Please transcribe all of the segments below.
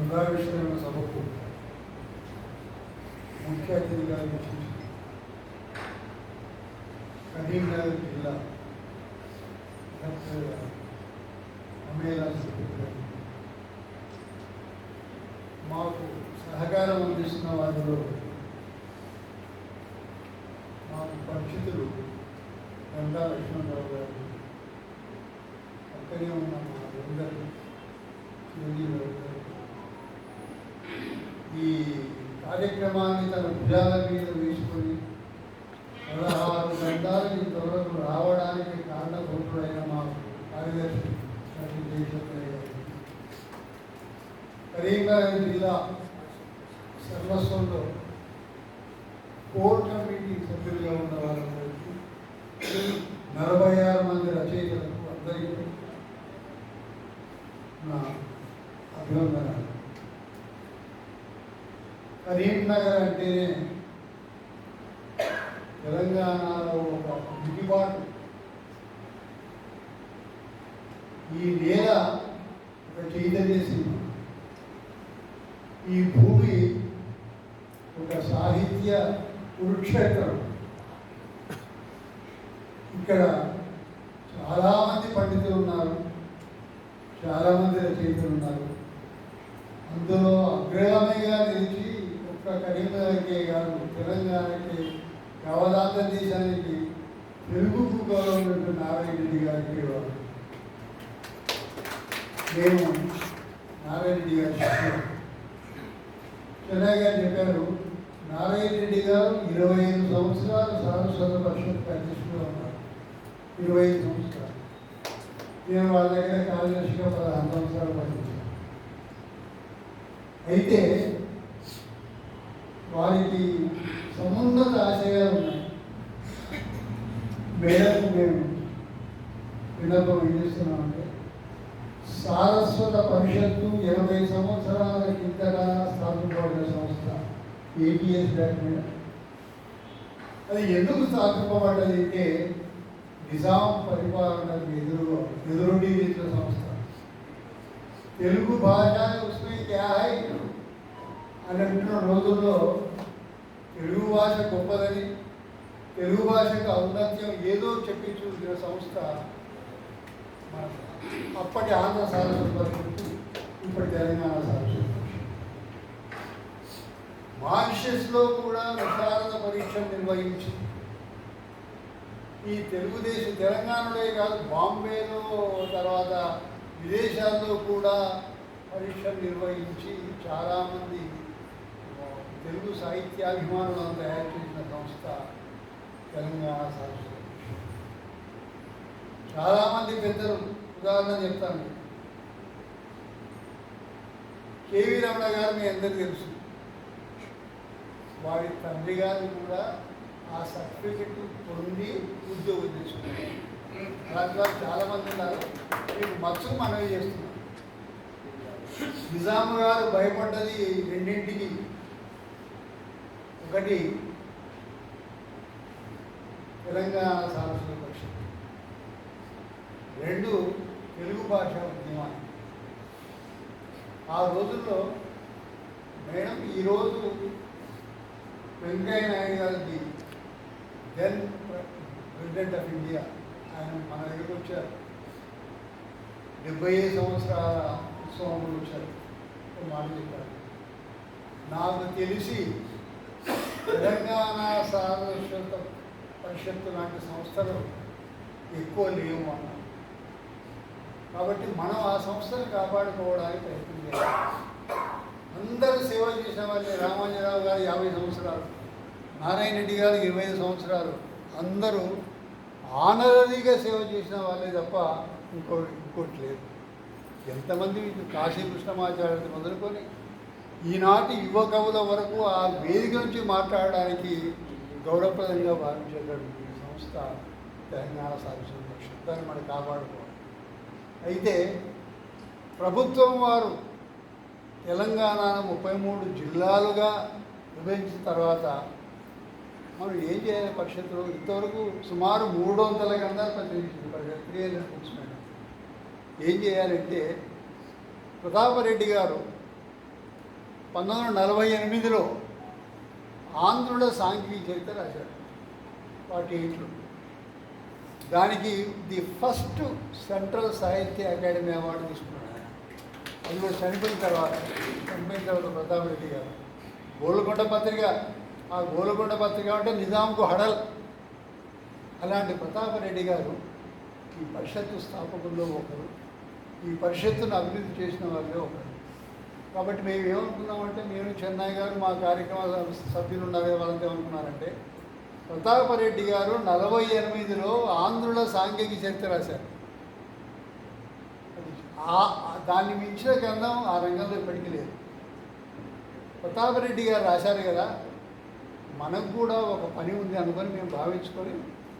గంగా గంగావిశ్రమ సభకు ముఖ్య అతిథిగా కరీంనగర్ జిల్లా డాక్టర్ అమేలా సుబ్బిరెడ్డి మాకు సహకారం అందిస్తున్న వారిలో మాకు పరిచితులు గంగా లక్ష్మణరావు గారు పక్కనే ఉన్న మా అందరూ చిరంజీవి గారు ఈ కార్యక్రమాన్ని తన భుజాల మీద వేసుకొని పదహారు గంటలకి ఇంతవరకు రావడానికి కారణభూతుడైన మా కార్యదర్శి కరీంనగర్ జిల్లా సర్వస్వంలో కోర్ కమిటీ సభ్యులుగా ఉన్న వారందరికీ నలభై ఆరు మంది రచయితలకు అందరికీ నా అభినందన అభినందనాలు కరీంనగర్ అంటేనే తెలంగాణలో ఒక దిగుబాటు ఈ నేల ఒక చైతన్య ఈ భూమి ఒక సాహిత్య కురుక్షేత్రం. ఇక్కడ చాలామంది పండితులు ఉన్నారు చాలామంది రచయితలు ఉన్నారు. అందులో అగ్రగామిగా నిలిచి కరీంనగర్కే కాదు తెలంగాణకి యావదాంత దేశానికి తెలుగుకు గౌరవం నారాయణరెడ్డి గారికి వారు నేను నారాయణ గారి శిష్యుడు. చెన్నై గారు చెప్పారు నారాయణరెడ్డి గారు ఇరవై ఐదు సంవత్సరాలు సారస్వత పరిషత్ అధ్యక్షుడు ఉన్నారు. ఇరవై ఐదు సంవత్సరాలు. నేను వాళ్ళ దగ్గర కార్యదర్శిగా పదహారు సంవత్సరాలు పనిచేశాను. అయితే వారికి సమున్నత ఆశయాలు ఉన్నాయి. మేరకు మేము విన్నపం ఏం చేస్తున్నామంటే సారస్వత పరిషత్తు ఇరవై సంవత్సరాల కిందట స్థాపించబడిన సంస్థ ఏపీఎస్ బ్యాంక్ మీద. అది ఎందుకు స్థాపింపబడ్డది అంటే నిజాం పరిపాలనకు ఎదురు ఎదురుడి సంస్థ. తెలుగు భాష ఉస్మే క్యా హై అని అంటున్న రోజుల్లో తెలుగు భాష గొప్పదని తెలుగు భాషకు ఔన్నత్యం ఏదో చెప్పి చూసిన సంస్థ మన అప్పటి ఆంధ్ర సారస్వత ఇప్పటి తెలంగాణ సారస్వత మారిషస్లో కూడా విశారద పరీక్ష నిర్వహించి ఈ తెలుగుదేశం తెలంగాణలో కాదు బాంబేలో తర్వాత విదేశాల్లో కూడా పరీక్షలు నిర్వహించి చాలామంది తెలుగు సాహిత్యాభిమానులను తయారు చేసిన సంస్థ తెలంగాణ సారస్వత చాలామంది పెద్దలు ఉదాహరణ చెప్తాను. కేవీ రమణ గారు మీ అందరికీ తెలుసు. వారి తండ్రి గారు కూడా ఆ సర్టిఫికెట్ పొంది ఉద్యోగం చేసుకున్నారు. దాంట్లో చాలామంది ఉన్నారు. మీకు మచ్చు మనవి చేస్తున్నారు నిజాం గారు భయపడ్డది రెండింటికి. ఒకటి తెలంగాణ సారస్వత పరిషత్. రెండు తెలుగు భాష ఉద్యమాన్ని ఆ రోజుల్లో మేడం ఈరోజు వెంకయ్య నాయుడు గారికి దెన్ ప్రెసిడెంట్ ఆఫ్ ఇండియా ఆయన మన దగ్గరికి వచ్చారు. డెబ్బై ఐదు సంవత్సరాల ఉత్సవంలో వచ్చారు. మాట చెప్పారు నాకు తెలిసి తెలంగాణ సారస్వత పరిషత్తు లాంటి సంస్థలు ఎక్కువ లేవు అన్న కాబట్టి మనం ఆ సంస్థను కాపాడుకోవడానికి ప్రయత్నం చేయాలి. అందరూ సేవ చేసిన వాళ్ళే. రామాంజరావు గారు యాభై సంవత్సరాలు నారాయణ రెడ్డి గారు ఇరవై ఐదు సంవత్సరాలు. అందరూ ఆనరీగా సేవ చేసిన వాళ్ళే తప్ప ఇంకో ఇంకోటి లేదు. ఎంతమంది కాశీ కృష్ణమాచార్యుడు మొదలుకొని ఈనాటి యువ కవుల వరకు ఆ వేదిక నుంచి మాట్లాడడానికి గౌరవప్రదంగా భావించేటటువంటి ఈ సంస్థ తెలంగాణ సాధించిన పరిషత్ దాన్ని మనం కాపాడుకోవాలి. అయితే ప్రభుత్వం వారు తెలంగాణను ముప్పై మూడు జిల్లాలుగా విభజించిన తర్వాత మనం ఏం చేయాలి పరిషత్తులో? ఇంతవరకు సుమారు మూడు వందల కన్నా ప్రచురించింది. పరిషత్ త్రీ హండ్రెడ్ ఏం చేయాలంటే ప్రతాపరెడ్డి గారు పంతొమ్మిది వందల నలభై ఎనిమిదిలో ఆంధ్రుల సాంఘిక చరిత్ర రాశాడు. ఫార్టీ ఎయిట్లో. దానికి the first central Sahitya Akademi award తీసుకున్నాడు ఆయన. అది కూడా చనిపోయిన తర్వాత చనిపోయిన తర్వాత ప్రతాప్ రెడ్డి గారు. గోలకొండ పత్రిక ఆ గోలకొండ పత్రిక అంటే నిజాంకు హడల్. అలాంటి ప్రతాప రెడ్డి గారు ఈ పరిషత్తు స్థాపకుల్లో ఒకరు. ఈ పరిషత్తును అభివృద్ధి చేసిన వాళ్ళే ఒకరు. కాబట్టి మేము ఏమనుకున్నామంటే నేను చెన్నై గారు మా కార్యక్రమ సభ్యులు ఉన్నారు వాళ్ళంతా ఏమనుకున్నారంటే ప్రతాపరెడ్డి గారు నలభై ఎనిమిదిలో ఆంధ్రుల సాంఘిక చరిత్ర రాశారు. దాన్ని మించిన గ్రంథం ఆ రంగంలో ఇప్పటికీ లేదు. ప్రతాపరెడ్డి గారు రాశారు కదా మనకు కూడా ఒక పని ఉంది అనుకొని మేము భావించుకొని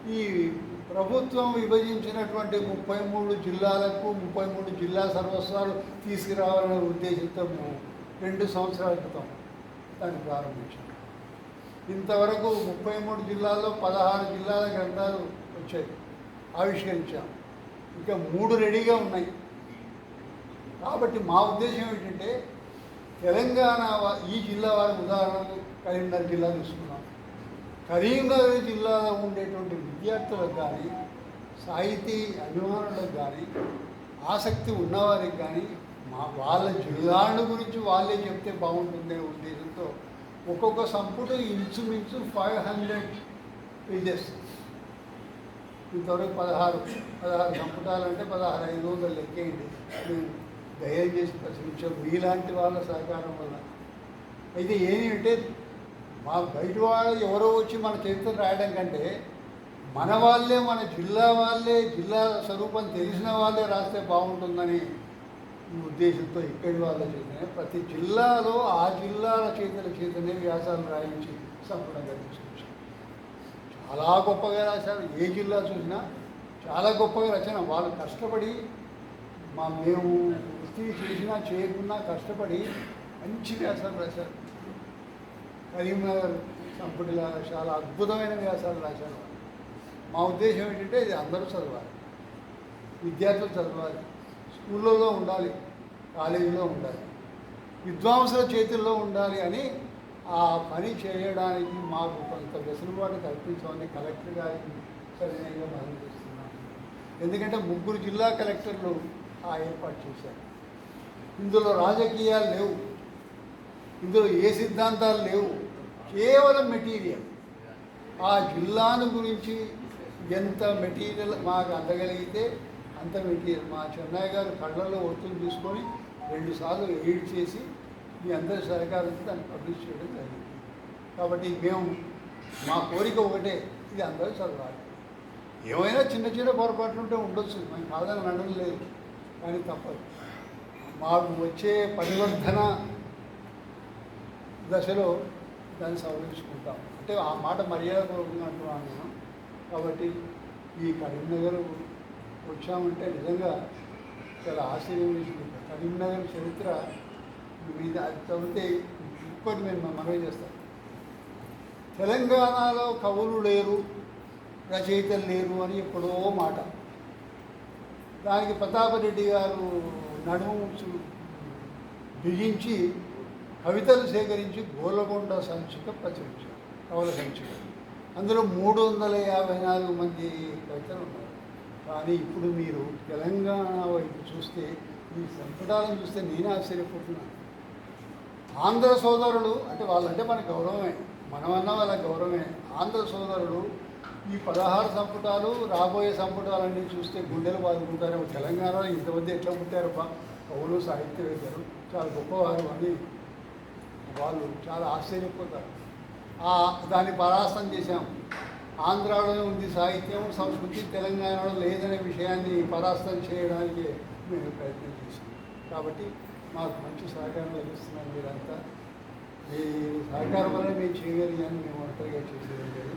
ఈ ప్రభుత్వం విభజించినటువంటి ముప్పై మూడు జిల్లాలకు ముప్పై మూడు జిల్లా సర్వస్వాలు తీసుకురావాలనే ఉద్దేశంతో మేము రెండు సంవత్సరాల క్రితం దాన్ని ప్రారంభించాం ఇంతవరకు ముప్పై మూడు జిల్లాల్లో పదహారు జిల్లాల గ్రంథాలు వచ్చాయి ఆవిష్కరించాం. ఇంకా మూడు రెడీగా ఉన్నాయి. కాబట్టి మా ఉద్దేశం ఏంటంటే తెలంగాణ ఈ జిల్లా వారి ఉదాహరణకు కరీంనగర్ జిల్లా తీసుకున్నాం కరీంనగర్ జిల్లాలో ఉండేటువంటి విద్యార్థులకు కానీ సాహితీ అభిమానులకు కానీ ఆసక్తి ఉన్నవారికి కానీ మా వాళ్ళ జిల్లాను గురించి వాళ్ళే చెప్తే బాగుంటుందనే ఉద్దేశంతో ఒక్కొక్క సంపుటం ఇంచుమించు ఫైవ్ హండ్రెడ్ పేజెస్. ఇంతవరకు పదహారు పదహారు సంపుటాలంటే పదహారు ఐదు వందలు లెక్కేయండి. నేను దయచేసి ప్రశ్నించాం మీలాంటి వాళ్ళ సహకారం వల్ల. అయితే ఏంటంటే మా బయట వాళ్ళు ఎవరో వచ్చి మన చరిత్ర రాయడం కంటే మన వాళ్ళే మన జిల్లా వాళ్ళే జిల్లా స్వరూపం తెలిసిన వాళ్ళే రాస్తే బాగుంటుందని ఈ ఉద్దేశంతో ఇక్కడి వాళ్ళ చేతనే ప్రతి జిల్లాలో ఆ జిల్లాల చేతుల చేతనే వ్యాసాలు రాయించి సంపూర్ణంగా తీసుకొచ్చాం చాలా గొప్పగా రాశారు. ఏ జిల్లా చూసినా చాలా గొప్పగా రచన. వాళ్ళు కష్టపడి మా మేము వృత్తి చేసినా చేయకున్నా కష్టపడి మంచి వ్యాసాలు రాశారు. కరీంనగర్ సంపుటిలో చాలా అద్భుతమైన వ్యాసాలు రాశారు. మా ఉద్దేశం ఏంటంటే ఇది అందరూ చదవాలి. విద్యార్థులు చదవాలి. స్కూళ్ళలో ఉండాలి. కాలేజీలో ఉండాలి. విద్వాంసుల చేతుల్లో ఉండాలి అని ఆ పని చేయడానికి మాకు కొంత వెసులుబాటు కల్పించమని కలెక్టర్ గారికి సవినయంగా భావిస్తున్నాను ఎందుకంటే ముగ్గురు జిల్లా కలెక్టర్లు ఆ ఏర్పాటు చేశారు. ఇందులో రాజకీయాలు లేవు. ఇందులో ఏ సిద్ధాంతాలు లేవు. కేవలం మెటీరియల్. ఆ జిల్లాను గురించి ఎంత మెటీరియల్ మాకు అందగలిగితే అంత మెటీరియల్. మా చెన్నై గారు కళ్ళల్లో ఒత్తులు తీసుకొని రెండుసార్లు ఎయిడ్ చేసి మీ అందరి సహకారంతో దాన్ని పబ్లిష్ చేయడం జరిగింది. కాబట్టి మేము మా కోరిక ఒకటే ఇది అందరూ చదవాలి ఏమైనా చిన్న చిన్న పొరపాట్లు ఉంటే ఉండొచ్చు మేము కాదని అనడం లేదు కానీ తప్పదు. మాకు వచ్చే పరివర్ధన దశలో దాన్ని సవరించుకుంటాం. అంటే ఆ మాట మర్యాదపూర్వకంగా అంటున్నాను నేను. కాబట్టి ఈ కరీంనగర్ వచ్చామంటే నిజంగా చాలా ఆశ్చర్యం వేసింది. కరీంనగర్ చరిత్ర మీద అది చదివితే ఇంకోటి నేను మనవి చేస్తాను తెలంగాణలో కవులు లేరు రచయితలు లేరు అని ఎప్పుడో మాట. దానికి ప్రతాపరెడ్డి గారు నడుము బిగించి కవితలు సేకరించి గోలకొండ సంచిక ప్రచురించారు. కవుల సంచిక. అందులో మూడు వందల యాభై నాలుగు మంది కవితలు ఉన్నారు. కానీ ఇప్పుడు మీరు తెలంగాణ వైపు చూస్తే ఈ సంపుటాలను చూస్తే నేనే ఆశ్చర్యపోతున్నాను. ఆంధ్ర సోదరులు అంటే వాళ్ళంటే మన గౌరవమే. మనమన్నా వాళ్ళ గౌరవమే. ఆంధ్ర సోదరులు ఈ పదహారు సంపుటాలు రాబోయే సంపుటాలన్నీ చూస్తే గుండెలు బాదుకుంటారు తెలంగాణలో ఇంతమంది ఎట్లా పుట్టారు బా కవులు సాహిత్యవేత్తలు చాలా గొప్పవారు అని వాళ్ళు చాలా ఆశ్చర్యపోతారు. దాన్ని పరాస్తం చేశాం. ఆంధ్రాలోనే ఉంది సాహిత్యం సంస్కృతి తెలంగాణలో లేదనే విషయాన్ని పరాస్తం చేయడానికి మేము ప్రయత్నం చేశాం. కాబట్టి మాకు మంచి సహకారం లభిస్తున్నాం మీరంతా. మీ సహకారం వల్ల మేము చేయగలిగాను మేము ఒంటరిగా చేసేది లేదు.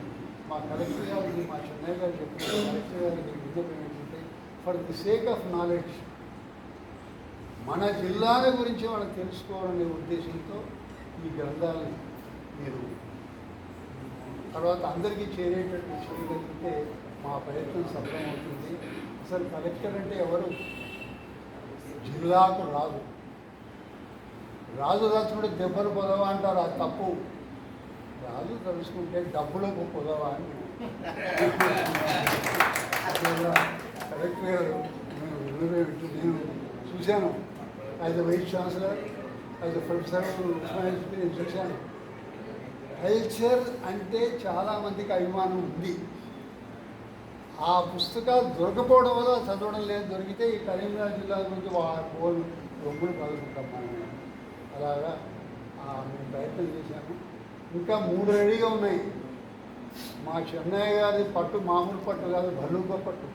మా కలెక్టర్ గారికి మా చెన్నై గారు చెప్పిన కలెక్టర్ గారికి విజ్ఞప్తి ఏంటంటే for the sake of knowledge మన జిల్లాల గురించి మనం తెలుసుకోవాలనే ఉద్దేశంతో ఈ గ్రంథాలు మీరు తర్వాత అందరికీ చేరేటట్టు చేయగలిగితే మా ప్రయత్నం సఫలమవుతుంది. అసలు కలెక్టర్ అంటే ఎవరు? జిల్లాకు రాదు రాజు తలుచుకుంటే దెబ్బలు పొదవా అంటారు అది తప్పు. రాజు తలుచుకుంటే డబ్బులకు పొదవా అని. కలెక్టర్ గారు నేను నేను చూశాను. As a vice chancellor as a professor ఉస్మానియాకి నేను చూశాను కల్చర్ అంటే చాలామందికి అభిమానం ఉంది. ఆ పుస్తకాలు దొరకపోవడం వల్ల చదవడం లేదు. దొరికితే ఈ కరీంనగర్ జిల్లా గురించి పోల్ రొమ్ములు పలుకుంటాం మనం అలాగా మేము ప్రయత్నం చేశాము. ఇంకా మూడు రెడీగా ఉన్నాయి. మా చెన్నయ్య గారి పట్టు మామూలు పట్టు కాదు భల్లూక పట్టు.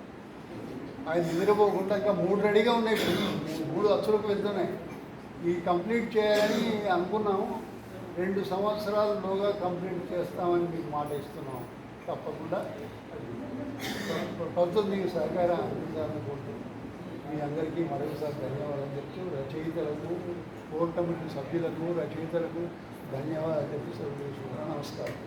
ఆయన నిద్రపోకుండా ఇంకా మూడు రెడీగా ఉన్నాయి. మూడు అచ్చులకు వెళ్తున్నాయి. ఈ కంప్లీట్ చేయాలని అనుకున్నాము. రెండు సంవత్సరాలలోగా కంప్లీట్ చేస్తామని మీకు మాట ఇస్తున్నాం తప్పకుండా. ప్రభుత్వం మీకు సహకారం అందించాలని మీ అందరికీ మరొకసారి ధన్యవాదాలు చెప్తూ రచయితలకు కోర్ కమిటీ సభ్యులకు రచయితలకు ధన్యవాదాలు చెప్పి సెలవు నమస్కారం.